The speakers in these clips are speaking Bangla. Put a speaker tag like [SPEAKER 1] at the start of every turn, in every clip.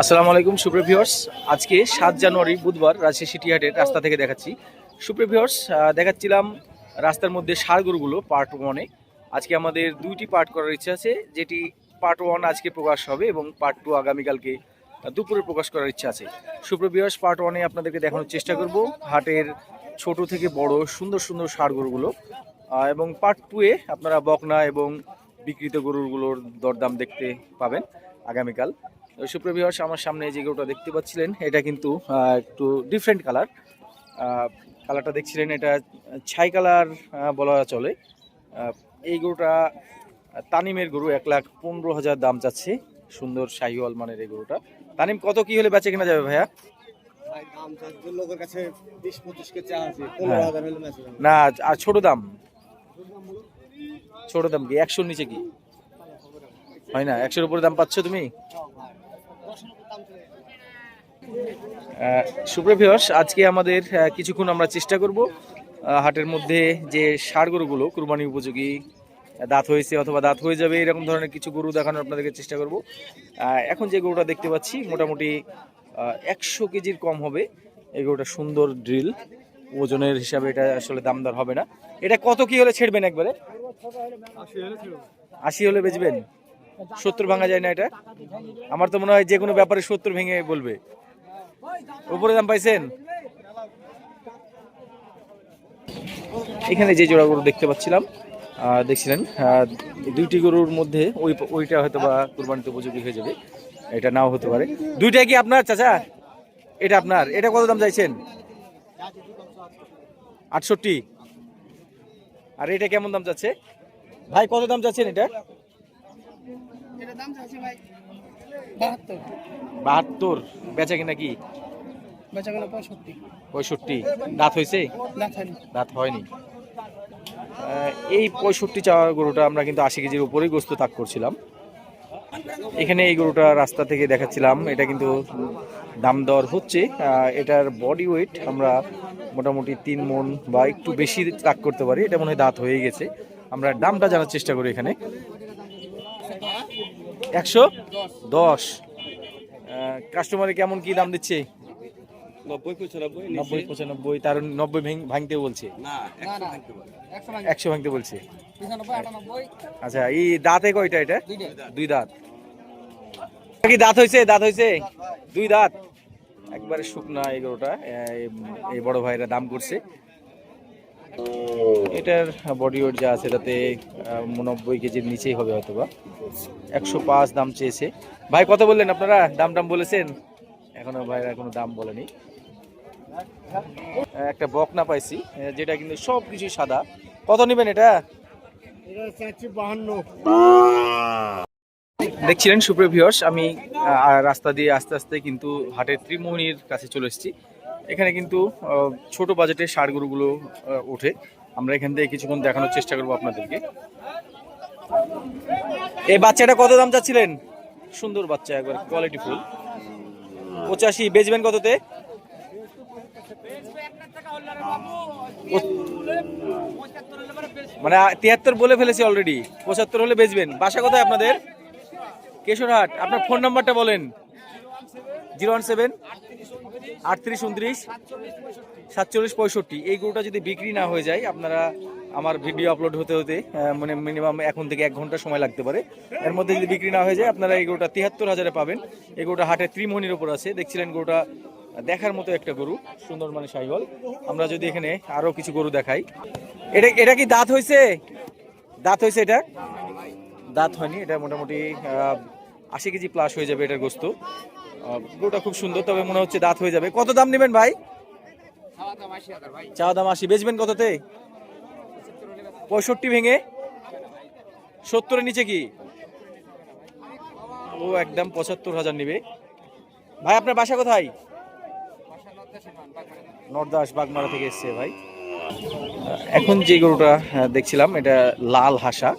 [SPEAKER 1] আসসালামু আলাইকুম, সুপ্রিয় ভিউয়ার্স আজকে সাত জানুয়ারি, বুধবার রাজশাহী সিটি হাটের রাস্তা থেকে দেখাচ্ছি। সুপ্রিয় ভিউয়ার্স দেখাচ্ছিলাম রাস্তার মধ্যে সার গরুগুলো পার্ট ওয়ানে আজকে আমাদের দুইটি পার্ট করার ইচ্ছা আছে, যেটি পার্ট ওয়ান আজকে প্রকাশ হবে এবং পার্ট টু আগামীকালকে দুপুরে প্রকাশ করার ইচ্ছা আছে। সুপ্রিয় ভিউয়ার্স পার্ট ওয়ানে আপনাদেরকে দেখানোর চেষ্টা করব হাটের ছোট থেকে বড় সুন্দর সুন্দর সার গরুগুলো। এবং পার্ট টুয়ে আপনারা বকনা এবং বিকৃত গরুগুলোর দরদাম দেখতে পাবেন। আগামীকাল। সুপ্রিয় আমার সামনে যে গরুটা দেখতে পাচ্ছিলেন এটা কিন্তু একটু ডিফারেন্ট কালার কালারটা দেখছিলেন এটা ছাই কালার বলা চলে। এই গরুটা তানিমের গরু এক লাখ পনেরো হাজার দাম চাচ্ছে। সুন্দর শাহিওয়াল মানের এই গরুটা। তানিম কত কি হলে বেচে কেনা যাবে ভাইয়া?
[SPEAKER 2] ম্যাচ
[SPEAKER 1] না আর ছোট দাম? ছোট দাম কি? একশোর নিচে কি? হয় না? একশোর উপরে দাম পাচ্ছ তুমি? সুপ্রভিয়স আজকে আমাদের কিছুক্ষণ আমরা চেষ্টা করব হাটের মধ্যে যে সার গরুগুলো কুরবানি উপযোগী দাঁত হয়েছে অথবা দাঁত হয়ে যাবে এরকম ধরনের কিছু গরু দেখানোর আপনাদেরকে চেষ্টা করব। এখন যে গরুটা দেখতে পাচ্ছি মোটামুটি একশো কেজির কম হবে। এই গরুটা সুন্দর ড্রিল ওজনের হিসাবে এটা আসলে দামদার হবে না। এটা কত কি হলে ছেড়বেন একবারে? আশি হলে বেচবেন? সত্তর ভাঙা যায় না এটা? আমার তো মনে হয় যে কোনো ব্যাপারে সত্তর ভেঙে বলবে। উপরে দাম পাইছেন? এখানে যে জোড়া গরু দেখতে পাচ্ছিলাম দেখছিলেন দুইটি গরুর মধ্যে ওই ওইটা হয়তো বা কুরবানিতে উপযোগী হয়ে যাবে, এটা নাও হতে পারে। দুইটা কি আপনার, চাচা? এটা আপনার। এটা কত দাম চাইছেন? আটষট্টি। আর এটা কেমন দাম যাচ্ছে? ভাই, কত দাম যাচ্ছেন এটা
[SPEAKER 2] এটা দাম চাচ্ছে ভাই বাহাত্তর।
[SPEAKER 1] বেচা কিনা কি?
[SPEAKER 2] বেচা গেল পঁয়ষট্টি।
[SPEAKER 1] পঁয়ষট্টি। দাঁত হয়েছে? দাঁত হয়নি। এই পঁয়ষট্টি চাওয়া গরুটা আমরা কিন্তু আশি কেজির উপরেই গোস্ত তাক করছিলাম। এখানে এই গরুটা রাস্তা থেকে দেখাচ্ছিলাম। এটা কিন্তু দাম দর হচ্ছে। এটার বডি ওয়েট আমরা মোটামুটি তিন মন বা একটু বেশি তাক করতে পারি। এটা মনে হয় দাঁত হয়ে গেছে। আমরা দামটা জানার চেষ্টা করি এখানে। একশো? দশ। কাস্টমারে কেমন কি দাম দিচ্ছে?
[SPEAKER 2] নব্বই পঁচানব্বই
[SPEAKER 1] নব্বই পঁচানব্বই তার নব্বই ভেঙ- ভাঙতে বলছে।
[SPEAKER 2] একশো ভাঙতে
[SPEAKER 1] বলছে। আচ্ছা এই দাঁতে কয়টা এটা? দুই দাঁত। কি দাঁত হয়েছে? দাঁত হয়েছে? দুই দাঁত। একবারে শুকনা এগারোটা এই বড় ভাইরা দাম করছে। এটার বডি ওয়েট যা আছে তাতে নব্বই কেজির নিচেই হবে হয়তো বা একশো পাঁচ দাম চেয়েছে। ভাই কত বললেন আপনারা? দাম টাম বলেছেন? এখনও ভাইরা কোনো দাম বলেনি। একটা বকনা পাইছি আহ, যেটা কিন্তু সব কিছুই সাদা। কত নেবেন এটা? দেখছিলেন সুপ্রিয় আমি রাস্তা দিয়ে আস্তে আস্তে কিন্তু হাটের ত্রিমোহনীর কাছে চলে এসেছি। এখানে কিন্তু ছোট বাজেটের সার গরুগুলো ওঠে। আমরা এখান থেকে কিছুক্ষণ দেখানোর চেষ্টা করব আপনাদেরকে। এই বাচ্চাটা কত দাম চাচ্ছিলেন? সুন্দর বাচ্চা, একবার কোয়ালিটি ফুল পঁচাশি, বেচবেন কততে? মানে তিয়াত্তর বলে ফেলেছি অলরেডি পঁচাত্তর হলে বেচবেন। বাসা কোথায় আপনাদের? কেশরহাট। আপনার ফোন নাম্বারটা বলেন। Zero one seven? আটত্রিশ, উনত্রিশ? সাতচল্লিশ, পঁয়ষট্টি। এই গরুটা যদি বিক্রি না হয়ে যায়, আপনারা আমার ভিডিও আপলোড হতে হতে মানে মিনিমাম এখন থেকে এক ঘণ্টা সময় লাগতে পারে। এর মধ্যে যদি বিক্রি না হয়ে যায়, আপনারা এই গরুটা তিয়াত্তর হাজারে পাবেন। এই গরুটা হাটে ত্রিমোহনীর উপর আছে। দেখছিলেন গরুটা? দেখার মতো একটা গরু, সুন্দর মানে সাইবল আমরা যদি এখানে আরও কিছু গরু দেখাই। এটা এটা কি দাঁত হয়েছে? দাঁত হয়েছে এটা? দাঁত হয়নি। এটা মোটামুটি আশি কেজি প্লাস হয়ে যাবে এটার গোস্ত। গরুটা খুব সুন্দর, তবে মনে হচ্ছে দাঁত হয়ে যাবে। কত দাম নেবেন ভাই? চা দাম আশি। বেচবেন কততে? পঁয়ষট্টি ভেঙে। সত্তরের নিচে কি? ও, একদম পঁচাত্তর হাজার নেবে। ভাই, আপনার বাসা কোথায়? নর্দাস বাগমারা থেকে এসছে ভাই। এখন যে গরুটা দেখছিলাম, এটা লাল হাসা।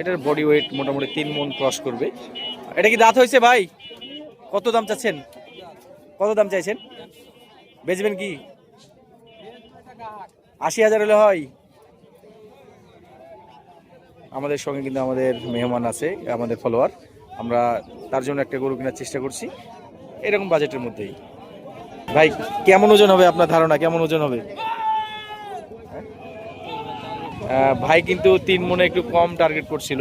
[SPEAKER 1] এটার বডি ওয়েট মোটামুটি তিন মন ক্রস করবে। এটা কি দাঁত হয়েছে ভাই? কত দাম চাচ্ছেন? কত দাম চাইছেন? বেচবেন কি? আশি হাজার হলে হয়। আমাদের সঙ্গে কিন্তু আমাদের মেহমান আছে, আমাদের ফলোয়ার আমরা তার জন্য একটা গরু কেনার চেষ্টা করছি, এরকম বাজেটের মধ্যেই। ভাই, কেমন ওজন হবে আপনার ধারণা? কেমন ওজন হবে? হ্যাঁ? ভাই কিন্তু তিন মনে একটু কম টার্গেট করছিল।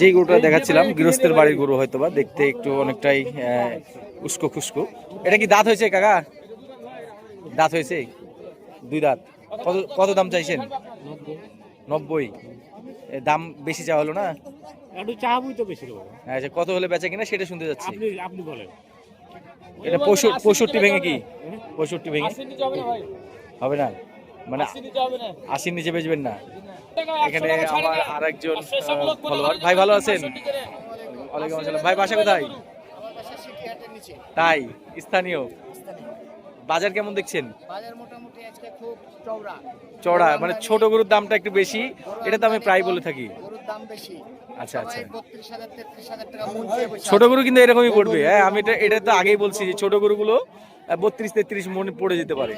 [SPEAKER 1] যেই গরুটা দেখাচ্ছিলাম গৃহস্থের বাড়ির গরু হয়তো বা দেখতে একটু অনেকটাই উস্কো খুস্কো। এটা কি দাঁত হয়েছে কাকা? দাঁত হয়েছে? দুই দাঁত। কত কত দাম চাইছেন? নব্বই। দাম বেশি চাওয়া হলো না?
[SPEAKER 3] একটু চাহাবই তো বেশি
[SPEAKER 1] আচ্ছা কত হলে বেচা কিনা সেটা শুনতে যাচ্ছি।
[SPEAKER 3] আপনি আপনি বলেন।
[SPEAKER 1] এটা পঁয়ষট্টি ভেঙে কি? পঁয়ষট্টি ভেঙে? হবে না? মানে আশির নিচে বেচবেন না। এখানে আমার আর একজন ভাই ভালো আছেন? ভাই, বাসা কোথায়? তাই, স্থানীয়? বাজার কেমন দেখছেন? চড়া মানে ছোট গরুর দামটা একটু বেশি, এটা তো আমি প্রায় বলে থাকি। আচ্ছা আচ্ছা। ছোট গরু কিন্তু এরকমই পড়বে। হ্যাঁ আমি এটা এটা তো আগেই বলছি যে ছোট গরুগুলো বত্রিশ তেত্রিশ মনে পড়ে যেতে পারে।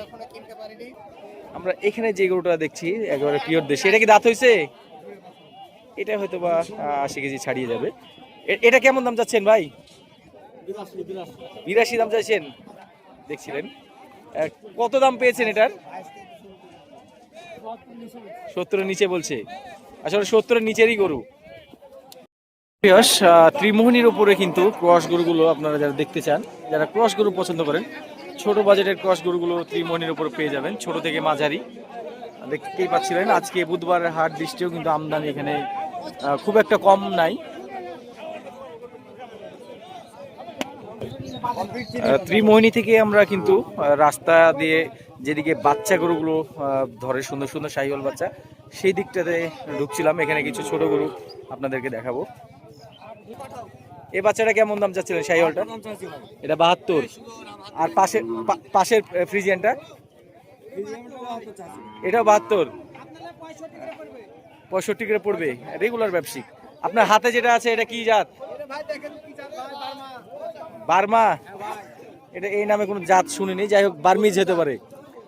[SPEAKER 1] আমরা এখানে যে গরুটা দেখছি, একেবারে পিওর দেশি। এটা কি দাঁত হয়েছে এটা হয়তো বা আশি কেজি ছাড়িয়ে যাবে। এটা কেমন দাম চাচ্ছেন ভাই? বিরাশি দাম চাইছেন। দেখছিলেন। কত দাম পেয়েছেন এটার? সত্তরের নিচে বলছে। আসলে সত্তরের নিচেরই গরু। ত্রিমোহনীর উপরে কিন্তু ক্রস গরুগুলো আপনারা যারা দেখতে চান, যারা ক্রস গরু পছন্দ করেন ছোট বাজেটের ক্রস গরুগুলো ত্রিমোহনীর উপরে পেয়ে যাবেন, ছোট থেকে মাঝারি। দেখতেই পাচ্ছিলেন, আজকে বুধবার হাট দৃষ্টিও কিন্তু আমদানি এখানে খুব একটা কম নাই। ত্রিমোহিনী থেকে আমরা কিন্তু রাস্তা দিয়ে যেদিকে বাচ্চা গরুগুলো ধরে সুন্দর সুন্দর সাহিওয়াল বাচ্চা, সেই দিকটাতে ঢুকছিলাম। এখানে কিছু ছোট গরু আপনাদেরকে দেখাবো। এই বাচ্চাটা কেমন দাম চাচ্ছিলেন সাহিওয়ালটা এটা বাহাত্তর। আর পাশের পা- পাশের ফ্রিজিয়ানটা? এটাও বাহাত্তর। পঁয়ষট্টি করে পড়বে। রেগুলার ব্যবসায়িক আপনার হাতে যেটা আছে, এটা কি জাত? বার্মা। এটা এই নামে কোনো জাত শুনিনি। যাই হোক, বার্মিজ হতে পারে।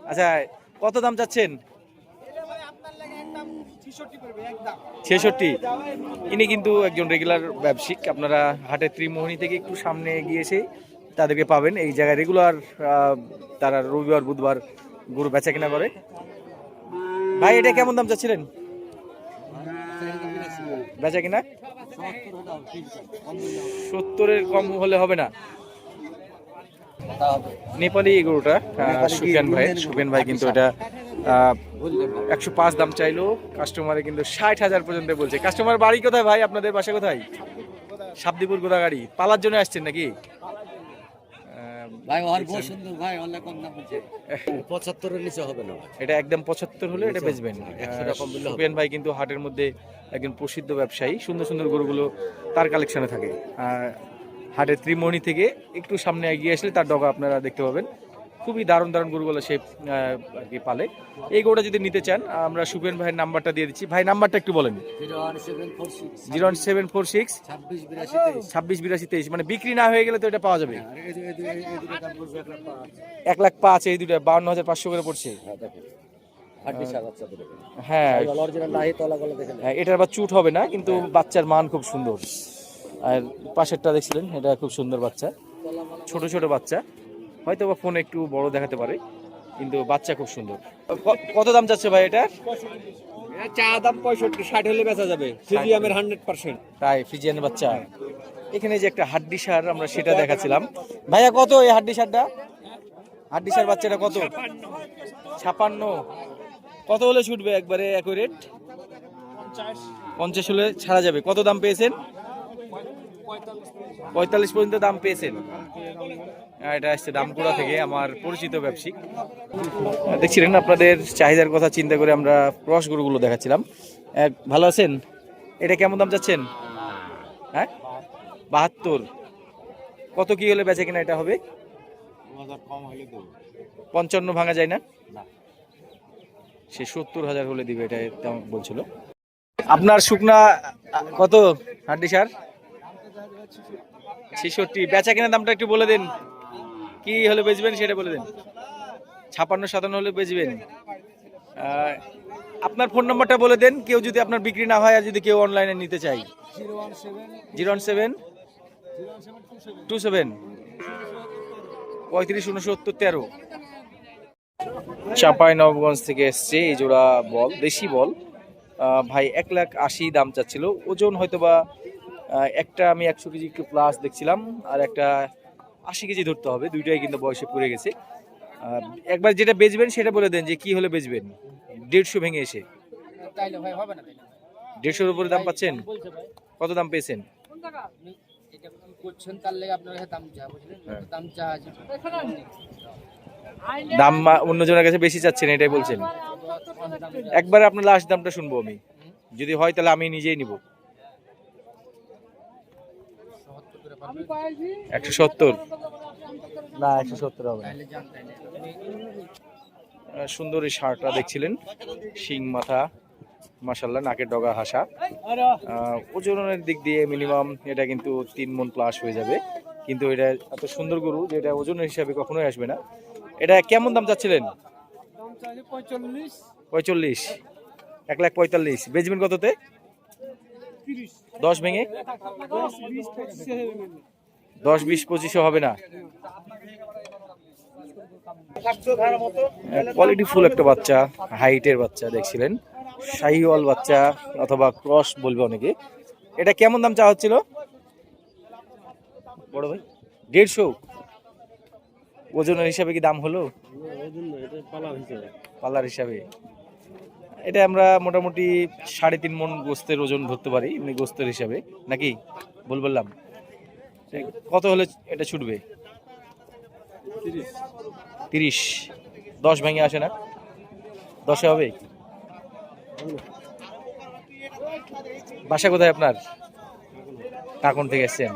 [SPEAKER 1] আচ্ছা কত দাম চাচ্ছেন? ছেষট্টি ইনি কিন্তু একজন রেগুলার ব্যবসায়িক। আপনারা হাটের ত্রিমোহনী থেকে একটু সামনে গিয়েছে তাদেরকে পাবেন। এই জায়গায় রেগুলার তারা রবিবার বুধবার গরু বেচা কিনা করে। ভাই এটা কেমন দাম চাচ্ছিলেন? বেচা কিনা? সত্তরের কম হলে হবে না? নেপালি এই গরুটা সুফিয়ান ভাই সুফিয়ান ভাই কিন্তু এটা একশো পাঁচ দাম চাইলো। কাস্টমারে কিন্তু ষাট হাজার পর্যন্ত বলছে। কাস্টমার বাড়ি কোথায় ভাই? আপনাদের বাসা কোথায়? সাবদিপুর গোদাগাড়ি। পালার জন্য আসছেন নাকি?
[SPEAKER 2] ভাই ওর বহু সুন্দর। ভাই অনেক কম দাম বলছে পঁচাত্তরের নিচে হবে না
[SPEAKER 1] এটা একদম পঁচাত্তর হলে এটা বেচবেন।
[SPEAKER 2] টাকা
[SPEAKER 1] ভাই কিন্তু হাটের মধ্যে একজন প্রসিদ্ধ ব্যবসায়ী। সুন্দর সুন্দর গরুগুলো তার কালেকশনে থাকে। হাটের ত্রিমণি থেকে একটু সামনে এগিয়ে আসলে তার ডগা আপনারা দেখতে পাবেন। খুবই দারুণ দারুণ গরুগুলো সে আর কি পালে। এই গরুটা যদি নিতে চান, আমরা সুফিয়ান ভাইয়ের নাম্বারটা দিয়ে দিচ্ছি। ভাই, নাম্বারটা একটু বলেন।
[SPEAKER 2] Zero one seven four six. ছাব্বিশ বিরাশি তেইশ।
[SPEAKER 1] মানে বিক্রি না হয়ে গেলে তো এটা পাওয়া যাবে।
[SPEAKER 2] এক লাখ পাঁচ।
[SPEAKER 1] এই দুটো বাউন্ন হাজার পাঁচশো করে পড়ছে।
[SPEAKER 2] হ্যাঁ।
[SPEAKER 1] হ্যাঁ এটার আবার চুট হবে না, কিন্তু বাচ্চার মান খুব সুন্দর। আর পাশেরটা দেখছিলেন, এটা খুব সুন্দর বাচ্চা। ছোট ছোট বাচ্চা। হয়তো বা ফোন একটু বড় দেখাতে পারে কিন্তু বাচ্চা খুব সুন্দর। কত দাম যাচ্ছে ভাই এটা
[SPEAKER 2] চা দাম পঁয়ষট্টি ষাট হলে বেচা যাবে। ফিজিয়ামের হান্ড্রেড পার্সেন্ট
[SPEAKER 1] তাই ফ্রিজিয়ান বাচ্চা। এখানে যে একটা হাড্ডি সার আমরা সেটা দেখাচ্ছিলাম। ভাইয়া কত এই হাড্ডি সারটা? হাড্ডি সার বাচ্চাটা কত? ছাপান্ন। কত হলে ছুটবে একবারে অ্যাকুরেট পঞ্চাশ। হলে ছাড়া যাবে। কত দাম পেয়েছেন? পঁয়তাল্লিশ পর্যন্ত দাম পেয়েছেন। এটা আসছে দামকুড়া থেকে আমার পরিচিত ব্যবসায়িক। দেখছিলেন আপনাদের চাহিদার কথা চিন্তা করে আমরা ক্রস গরুগুলো দেখাচ্ছিলাম। ভালো আছেন? এটা কেমন দাম চাচ্ছেন? হ্যাঁ? বাহাত্তর। কত কি হলে বেচে কিনা এটা হবে? পঞ্চান্ন ভাঙা যায় না? সে সত্তর হাজার হলে দিবে এটা বলছিল। আপনার শুকনা কত? হাড্ডি সার? ছেষট্টি। বেচা কেনার দামটা একটু বলে দেন। কি হলে বেচবেন সেটা বলে দেন। ছাপান্ন, সাতান্ন হলে বেচবেন। আপনার ফোন নম্বরটা বলে দেন, কেউ যদি আপনার বিক্রি না হয় আর যদি কেউ অনলাইনে নিতে চাই
[SPEAKER 2] zero one seven two seven,
[SPEAKER 1] পঁয়ত্রিশ, উনসত্তর, তেরো। চাপাই নবগঞ্জ থেকে এসছে, এই জোড়া বল, দেশি বল। ভাই, এক লাখ আশি দাম চাচ্ছিল। ওজন হয়তো বা একটা আমি একশো কেজি একটু প্লাস দেখছিলাম, আর একটা আশি কেজি ধরতে হবে দুইটাই কিন্তু বয়সে পড়ে গেছে। একবার যেটা বেচবেন সেটা বলে দেন যে কি হলে বেচবেন। দেড়শো ভেঙে এসে।
[SPEAKER 4] তাইলে হবে না
[SPEAKER 1] দেড়শোর উপরে দাম পাচ্ছেন? কত দাম পেয়েছেন?
[SPEAKER 4] দাম
[SPEAKER 1] হ্যাঁ। অন্যজনের কাছে বেশি চাচ্ছেন এটাই বলছেন। একবার আপনার লাস্ট দামটা শুনব আমি। যদি হয় তাহলে আমি নিজেই নিব। একশো সত্তর? না একশো সত্তর হবে সুন্দর এই শার্টটা দেখছিলেন? শিং মাথা মাসাল্লাহ নাকের ডগা হাসা। ওজনের দিক দিয়ে মিনিমাম এটা কিন্তু তিন মন প্লাস হয়ে যাবে। কিন্তু এটা এত সুন্দর গরু যে এটা ওজনের হিসাবে কখনোই আসবে না। এটা কেমন দাম চাচ্ছিলেন?
[SPEAKER 2] পঁয়তাল্লিশ।
[SPEAKER 1] এক লাখ পঁয়তাল্লিশ। বেচবেন কততে? দশ ভেঙে?
[SPEAKER 2] দশ বিশ পঁচিশে
[SPEAKER 1] হবে না? কোয়ালিটি ফুল একটা বাচ্চা হাইটের বাচ্চা দেখছিলেন। শাহিওয়াল বাচ্চা অথবা ক্রস বলবে অনেকে। এটা কেমন দাম চাওয়া হচ্ছিল? বড় ভাই দেড়শো? ওজনের হিসাবে কি দাম হলো? পাল্লার হিসাবে। এটা আমরা মোটামুটি সাড়ে তিন মন গোস্তের ওজন ধরতে পারি, এমনি গোস্তের হিসাবে। নাকি? বল বললাম। কত হলে এটা ছুটবে? তিরিশ। দশ ভেঙে আসে না? দশে হবে? বাসা কোথায় আপনার? কাকন থেকে এসছেন।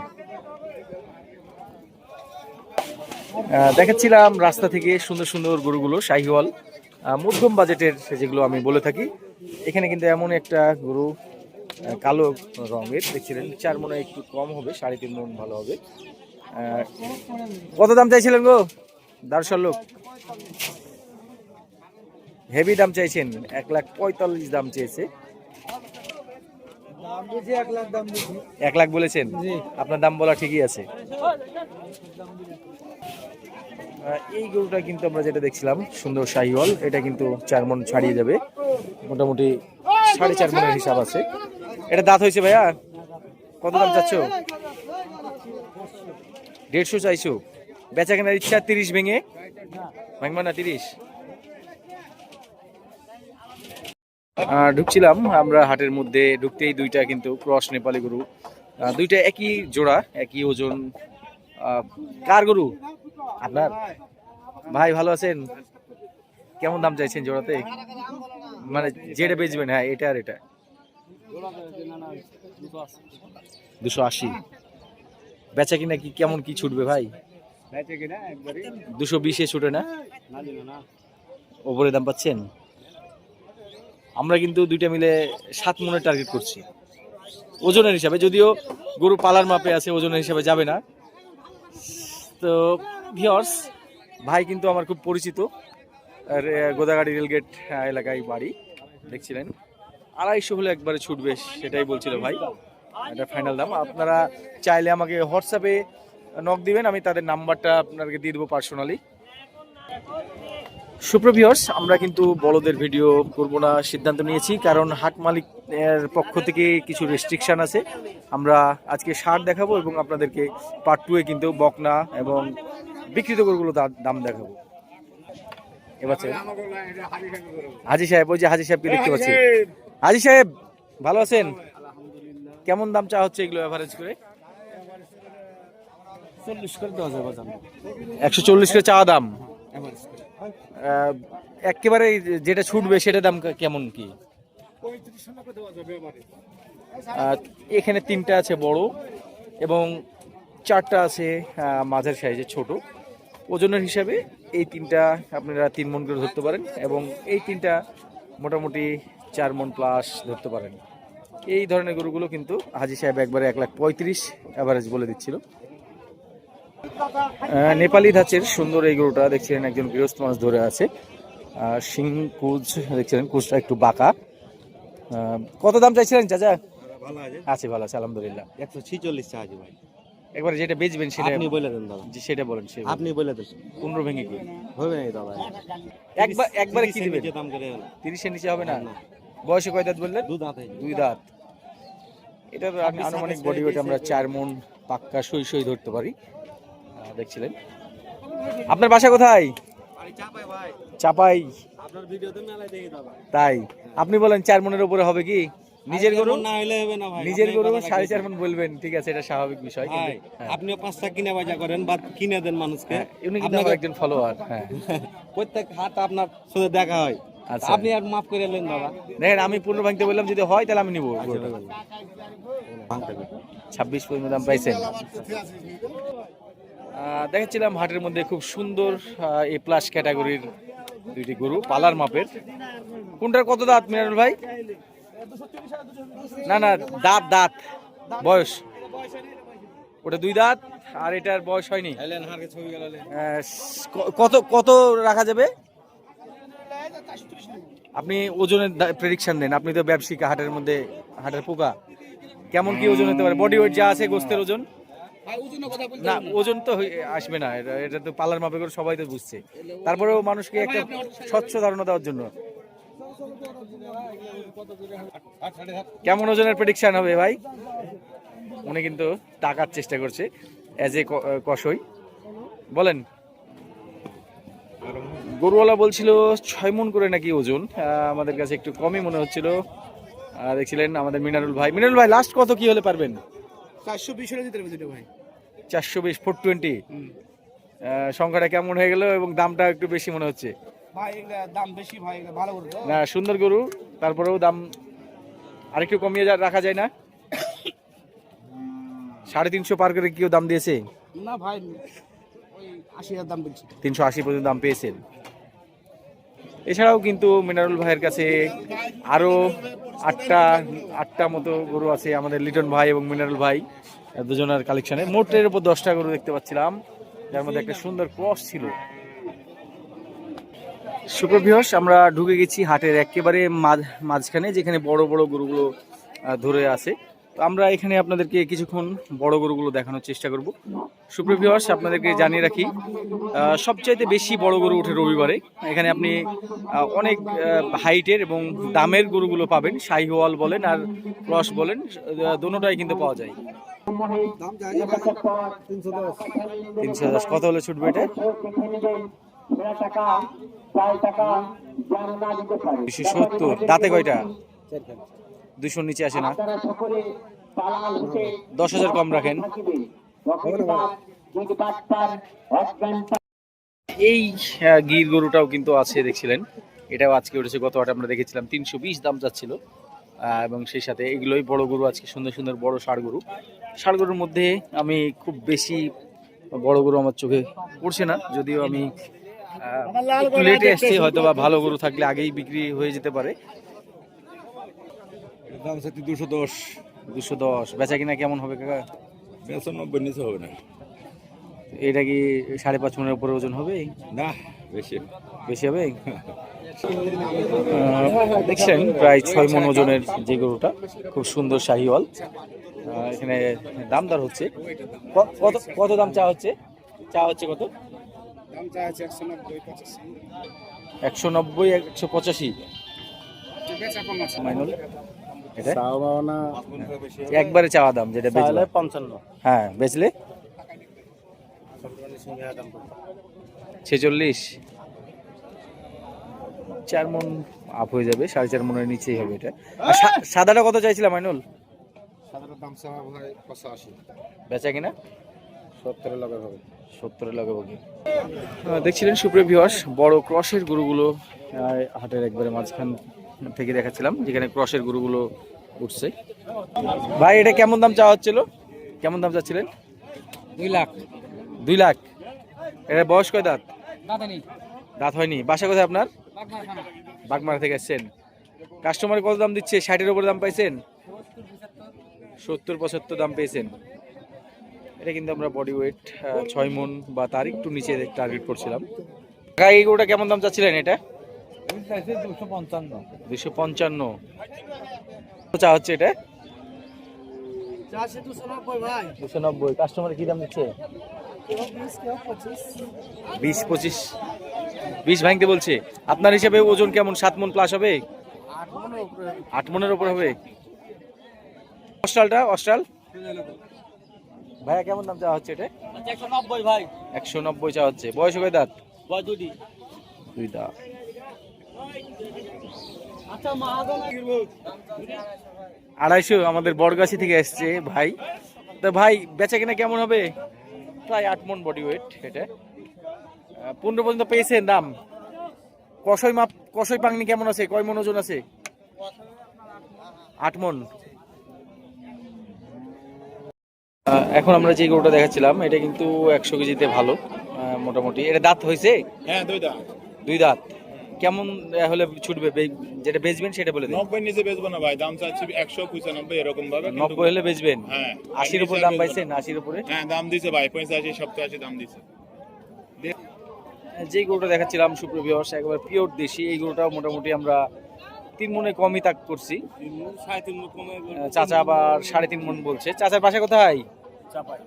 [SPEAKER 1] দেখাচ্ছিলাম রাস্তা থেকে সুন্দর সুন্দর গরুগুলো, শাহিওয়াল। মধ্যম বাজেটের যেগুলো আমি বলে থাকি। এখানে কিন্তু এমন একটা গরু কালো রঙের, দেখছিলেন? চার মনে একটু কম হবে, সাড়ে তিন মন ভালো হবে। কত দাম চাইছিলেন গো? দার্শন লোক। হেভি দাম চাইছেন, এক লাখ পঁয়তাল্লিশ দাম চেয়েছে।
[SPEAKER 2] এক লাখ
[SPEAKER 1] বলেছেন? আপনার দাম বলা ঠিকই আছে। এই গরুটা কিন্তু আমরা যেটা দেখছিলাম সুন্দর শাহিওয়াল এটা কিন্তু চার মন ছাড়িয়ে যাবে। মোটামুটি সাড়ে চার মনের হিসাব আছে। এটা দাঁত হয়েছে ভাইয়া? কত দাম চাচ্ছ? দেড়শো চাইছো। বেচা কেনার ইচ্ছা তিরিশ ভেঙে। ভাঙবা না তিরিশ? ঢুকছিলাম। আমরা হাটের মধ্যে ঢুকতেই দুইটা কিন্তু ক্রস নেপালি গরু দুইটা একই জোড়া একই ওজন। কার গরু? আপনার? ভাই ভালো আছেন? কেমন দাম চাইছেন জোড়াতে? মানে যেটা বেচবেন হ্যাঁ এটা আর এটা। দুশো আশি। বেচা কিনা কি কেমন কি ছুটবে ভাই? দুশো বিশে ছুটে না। ওপরে দাম পাচ্ছেন? আমরা কিন্তু দুইটা মিলে সাত মনের টার্গেট করছি। ওজনের হিসাবে, যদিও গরু পালার মাপে আছে, ওজনের হিসাবে যাবে না। তো ভিওর্স ভাই কিন্তু আমার খুব পরিচিত। গোদাগাড়ি রেলগেট এলাকায় বাড়ি, দেখছিলেন। আড়াইশো হলে একবারে ছুটবে, সেটাই বলছিল ভাই। এটা ফাইনাল দাম। আপনারা চাইলে আমাকে হোয়াটসঅ্যাপে নক দিবেন, আমি তাদের নাম্বারটা আপনাকে দিয়ে দেবো পার্সোনালি সুপ্রভিয়র্স আমরা কিন্তু বড়দের ভিডিও করব না সিদ্ধান্ত নিয়েছি কারণ হাট মালিক এর পক্ষ থেকে কিছু রেস্ট্রিকশন আছে। আমরা আজকে সার দেখাবো এবং আপনাদেরকে পার্ট টু এ কিন্তু বকনা এবং বিকৃত গরুগুলো দাম দেখাবো। এবার হাজি সাহেব ওই যে হাজি সাহেবকে দেখতে পাচ্ছি। হাজি সাহেব ভালো আছেন? কেমন দাম চা হচ্ছে এগুলো অ্যাভারেজ করে? একশো চল্লিশ করে চা দাম। একেবারে যেটা ছুটবে সেটা দাম কেমন কি? এখানে তিনটা আছে বড় এবং চারটা আছে মাঝের সাইজের ছোট। ওজনের হিসাবে এই তিনটা আপনারা তিন মন করে ধরতে পারেন এবং এই তিনটা মোটামুটি চার মন প্লাস ধরতে পারেন। এই ধরনের গরুগুলো কিন্তু হাজি সাহেব একবারে এক লাখ পঁয়ত্রিশ অ্যাভারেজ বলে দিচ্ছিল। নেপালি ধাঁচের সুন্দর এই গরুটা দেখছিলেন একজন গৃহস্থ মাছ ধরে আছে। আর শিং কুচ দেখছিলেন কুচটা একটু বাঁকা। কত দাম চাইছিলেন চাচা?
[SPEAKER 2] আছে।
[SPEAKER 1] ভালো আছে আলহামদুলিল্লাহ।
[SPEAKER 2] একশো ছিচল্লিশ চা আছে ভাই।
[SPEAKER 1] একবারে যেটা বেচবেন সেটা
[SPEAKER 2] আপনি বলে দেন দাদা।
[SPEAKER 1] জি, সেটা বলেন সে
[SPEAKER 2] আপনি বলে দেন।
[SPEAKER 1] পনেরো ভেঙে কি?
[SPEAKER 2] হবে না দাদা।
[SPEAKER 1] একবার একবারে কি দিবেন?
[SPEAKER 2] দাম করে
[SPEAKER 1] তিরিশের নিচে হবে না? বয়সে কয় দাঁত বললেন?
[SPEAKER 2] দুধ হাতে
[SPEAKER 1] দুই দাঁত। এটার আন- আনুমানিক বডি ওয়েট আমরা চার মন পাক্কা সই সই ধরতে পারি। দেখছিলেন। আপনার বাসা কোথায়? চাপাই। তাই। আপনি বলেন চার মনের উপরে হবে কি? নিজের গরু?
[SPEAKER 2] না হলে হবে না ভাই।
[SPEAKER 1] নিজের গরু সাড়ে। চার মন বলবেন। ঠিক আছে এটা স্বাভাবিক বিষয় হ্যাঁ,
[SPEAKER 2] আপনিও পাঁচটা কিনে বাজা করেন বা কিনে দেন মানুষকে।
[SPEAKER 1] হ্যাঁ, উনি কিন্তু আমার একজন ফলোয়ার হ্যাঁ।
[SPEAKER 2] প্রত্যেক হাট আপনার সাথে দেখা হয়।
[SPEAKER 1] আচ্ছা।
[SPEAKER 2] আপনি আর মাফ করে নেন
[SPEAKER 1] দেখেন আমি পূর্ণ ভাঙতে বললাম যদি হয় তাহলে আমি নিবো
[SPEAKER 2] হবে।
[SPEAKER 1] ছাব্বিশ পর্যন্ত দাম পাইছেন। দেখাচ্ছিলাম হাটের মধ্যে খুব সুন্দর এ প্লাস ক্যাটাগরির দুইটি গরু, পালার মাপের। কোনটার কত দাঁত মিনারুল ভাই? না না, দাঁত দাঁত। বয়স? ওটা দুই দাঁত, আর এটার বয়স হয়নি। কত কত রাখা যাবে? আপনি ওজনের প্রেডিকশন দেন। আপনি তো ব্যবসায়িক হাটের মধ্যে, হাটের পোকা। কেমন কি ওজন হতে পারে? বডি ওয়েট যা আছে, গোস্তের ওজন? না ওজন তো আসবে না এটা এটা তো পালার মাপে করে সবাই তো বুঝছে। তারপরেও মানুষকে একটা স্বচ্ছ ধারণা দেওয়ার জন্য। কেমন ওজনের প্রেডিকশন হবে ভাই? উনি কিন্তু টাকার চেষ্টা করছে অ্যাজ এ কষই বলেন। গরুওয়ালা বলছিল ছয় মন করে নাকি ওজন? আমাদের কাছে একটু কমই মনে হচ্ছিল। দেখছিলেন আমাদের মিনারুল ভাই। মিনারুল ভাই লাস্ট কত কি হলে পারবেন?
[SPEAKER 2] চারশো বিশ হলে দিতে হবে ভাই।
[SPEAKER 1] চারশো বিশ ফোর টোয়েন্টি সংখ্যাটা কেমন হয়ে গেল এবং দামটা একটু বেশি মনে হচ্ছে? না সুন্দর গরু তারপরেও দাম আরেকটু কমিয়ে যা- রাখা যায় না? সাড়ে তিনশো পার করে কেউ দাম দিয়েছে?
[SPEAKER 2] না ভাই
[SPEAKER 1] তিনশো আশি পর্যন্ত দাম পেয়েছেন। এছাড়াও কিন্তু মিনারুল ভাইয়ের কাছে আরও আটটা আটটা মতো গরু আছে আমাদের লিটন ভাই এবং মিনারুল ভাই, দুজনের কালেকশনে মোটের উপর দশটা গরু দেখতে পাচ্ছিলাম, যার মধ্যে একটা সুন্দর ক্রস ছিল। সুপ্রভিয়স, আমরা ঢুকে গেছি হাটের একেবারে মাঝ- মাঝখানে, যেখানে বড় বড় গরুগুলো ধরে আছে। তো আমরা এখানে আপনাদেরকে কিছুক্ষণ বড় গরুগুলো দেখানোর চেষ্টা করব। সুপ্রভিয়স আপনাদেরকে জানিয়ে রাখি সবচাইতে বেশি বড় গরু ওঠে রবিবারে। এখানে আপনি অনেক হাইটের এবং দামের গরুগুলো পাবেন শাহিওয়াল বলেন আর ক্রস বলেন দোনোটাই কিন্তু পাওয়া যায়।
[SPEAKER 2] তিনশো দশ।
[SPEAKER 1] তিনশো দশ কত হলে ছুটবে এটা? দুশো। সত্তর। দাঁতে কয়টা? দুশোর নিচে আসে না। দশ হাজার কম রাখেন। এই গির গরুটাও কিন্তু আছে দেখছিলেন। এটাও আজকে উঠেছে গত হাটে আমরা দেখেছিলাম তিনশো বিশ দাম যাচ্ছিল। এবং সেই সাথে এগুলোই বড় গরু আজকে সুন্দর সুন্দর বড় ষাড় গরু। ষাড় গরুর মধ্যে আমি খুব বেশি বড় গরু আমার চোখে পড়ছে না যদিও আমি একটু লেটে এসছি হয়তো বা ভালো গরু থাকলে আগেই বিক্রি হয়ে যেতে পারে।
[SPEAKER 5] দাম সাথে দুশো দশ।
[SPEAKER 1] দুশো দশ। বেচা কিনা কেমন হবে কাকা?
[SPEAKER 5] পঁচানব্বই নিচে হবে না।
[SPEAKER 1] এটা কি সাড়ে পাঁচ মনের উপরে ওজন হবে?
[SPEAKER 5] না বেশি।
[SPEAKER 1] বেশি হবে? দেখছেন প্রায় ছয় মন ওজনের যে গরুটা খুব সুন্দর শাহিওয়াল। এখানে দাম দর হচ্ছে। কত কত দাম চা হচ্ছে? চা হচ্ছে কত?
[SPEAKER 2] দাম চাই আছে একশো নব্বই পঁচাশি।
[SPEAKER 1] একশো নব্বই একশো পঁচাশি।
[SPEAKER 2] বেচা
[SPEAKER 1] মাইনুল এটা একবারে চাওয়া দাম যেটা বেচলে
[SPEAKER 2] পঞ্চান্ন।
[SPEAKER 1] হ্যাঁ বেচলে? ছেচল্লিশ। চার মন আপ হয়ে যাবে সাড়ে চার মনের নিচেই হবে এটা। সাদাটা কত চাইছিলাম মাইনুল বেচা কিনা?
[SPEAKER 2] সত্তরের লগে হবে।
[SPEAKER 1] সত্তরের লগে দেখছিলেন সুপ্রিয় ভিউয়ার্স বড় ক্রসের গরুগুলো হাটের একবারে মাঝখান থেকে দেখাচ্ছিলাম যেখানে ক্রসের গরুগুলো উঠছে। ভাই এটা কেমন দাম চাওয়া হচ্ছিল? কেমন দাম চাচ্ছিলেন?
[SPEAKER 4] দুই লাখ।
[SPEAKER 1] দুই লাখ। এটা বয়স কয় দাঁত? দাঁত হয়নি। বাসা কোথায় আপনার? বাগমারা থেকে আসছেন। কাস্টমার কত দাম দিচ্ছে? ষাটের উপরে দাম পাইছেন? সত্তর পঁচাত্তর দাম পেয়েছেন। এটা কিন্তু আমরা বডি ওয়েট ছয় মন বা তার একটু নিচে টার্গেট করছিলাম। এই গরুটা কেমন দাম চাচ্ছিলেন এটা?
[SPEAKER 2] দুশো পঞ্চান্ন।
[SPEAKER 1] চা হচ্ছে এটা?
[SPEAKER 2] দুশো নব্বই
[SPEAKER 1] কাস্টমার কি দাম দিচ্ছে বিশ পঁচিশ। বিশ ভাঙতে বলছে। আপনার হিসাবে ওজন কেমন? সাত মন প্লাস হবে? আট মনের উপর হবে। অস্ট্রালটা অস্ট্রাল? ভাইয়া কেমন দাম চাওয়া হচ্ছে এটা?
[SPEAKER 2] একশো নব্বই ভাই।
[SPEAKER 1] একশো নব্বই চাওয়া হচ্ছে। বয়স কয় দাঁত? দুই দাঁত। আড়াইশো আমাদের বড়গাছি থেকে এসছে ভাই। তো ভাই বেচা কিনা কেমন হবে? প্রায় আট মন বডি ওয়েট এটা। পনেরো পর্যন্ত পেয়েছেন দাম। কষই মাপ কষই পাংনি কেমন আছে? কয় মন ওজন আছে? আট মন। এখন আমরা যে গরুটা দেখাচ্ছিলাম এটা কিন্তু একশো কেজিতে ভালো। মোটামুটি। এটা দাঁত হয়েছে?
[SPEAKER 5] হ্যাঁ দুই দাঁত।
[SPEAKER 1] দুই দাঁত। কেমন হলে ছুটবে? বে- যেটা বেচবেন সেটা বলে দিন।
[SPEAKER 5] নব্বই নিচে বেচবো না ভাই দাম চাচ্ছি একশো পঁচানব্বই এরকম ভাবে কিন্তু-
[SPEAKER 1] নব্বই হলে বেচবেন?
[SPEAKER 5] হ্যাঁ
[SPEAKER 1] আশির উপর দাম পাইছেন? আশির উপরে?
[SPEAKER 5] হ্যাঁ দাম দিছে ভাই পঁচাশি সপ্তাশি দাম দিছে।
[SPEAKER 1] যে গরুটা দেখাচ্ছিলাম সুপ্রভিয়স একবার পিওর দেশি এই গরুটাও মোটামুটি আমরা তিন মনে কমই তাক করছি। চাচা আবার সাড়ে তিন মন বলছে। চাচার পাশে কোথায়?
[SPEAKER 2] চাপাই।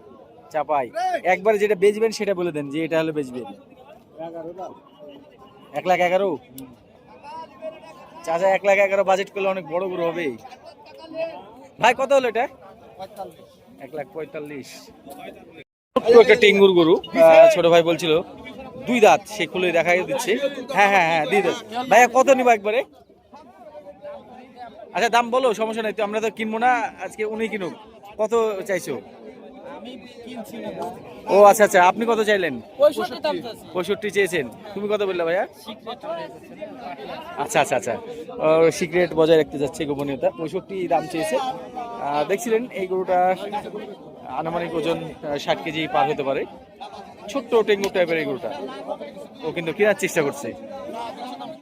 [SPEAKER 1] চাপাই। একবারে যেটা বেচবেন সেটা বলে দেন যে এটা হলে বেচবেন।
[SPEAKER 2] এগারো দাম
[SPEAKER 1] এক লাখ এগারো? চাচা, এক লাখ এগারো বাজেট করলে অনেক বড় গরু হবে ভাই, কত হলো এটা? এক লাখ পঁয়তাল্লিশ। একটা টিঙ্গুর গরু ছোট ভাই বলছিল। দুই দাঁত, সে খুলে দেখাই দিচ্ছে। হ্যাঁ হ্যাঁ হ্যাঁ দিয়ে দাও ভাইয়া, কত নিবা একবারে? আচ্ছা দাম বলো, সমস্যা নাই, তো আমরা তো কিনবো না, আজকে উনি কিনুক। কত চাইছো? ও আচ্ছা আচ্ছা আপনি কত চাইলেন? পঁয়ষট্টি চেয়েছেন। তুমি কত বললে ভাইয়া? আচ্ছা আচ্ছা আচ্ছা। সিক্রেট বজায় রাখতে যাচ্ছে গোপনীয়তা। পঁয়ষট্টি দাম চেয়েছে। দেখছিলেন এই গরুটা আনুমানিক ওজন ষাট কেজি পার হতে পারে। ছোট্ট টেঙ্গু টাইপের এই গরুটা। ও কিন্তু কেনার চেষ্টা করছে।